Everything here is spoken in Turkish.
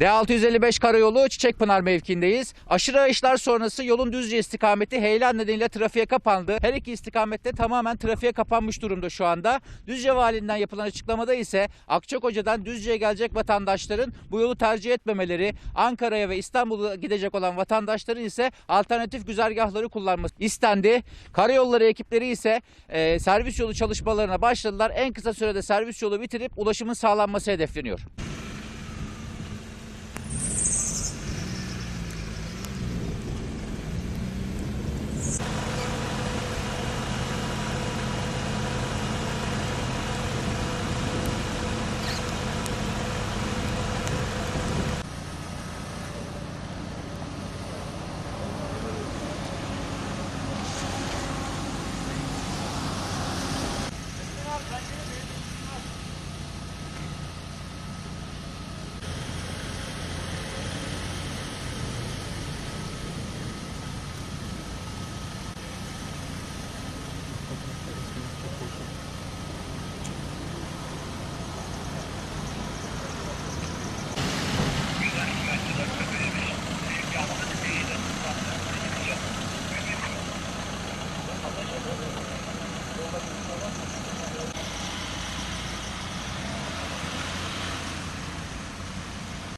D655 karayolu Çiçekpınar mevkiindeyiz. Aşırı yağışlar sonrası yolun düzce istikameti heyelan nedeniyle trafiğe kapandı. Her iki istikamette tamamen trafiğe kapanmış durumda şu anda. Düzce valinden yapılan açıklamada ise Akçakoca'dan Düzce'ye gelecek vatandaşların bu yolu tercih etmemeleri, Ankara'ya ve İstanbul'a gidecek olan vatandaşların ise alternatif güzergahları kullanması istendi. Karayolları ekipleri ise e, servis yolu çalışmalarına başladılar. En kısa sürede servis yolu bitirip ulaşımın sağlanması hedefleniyor.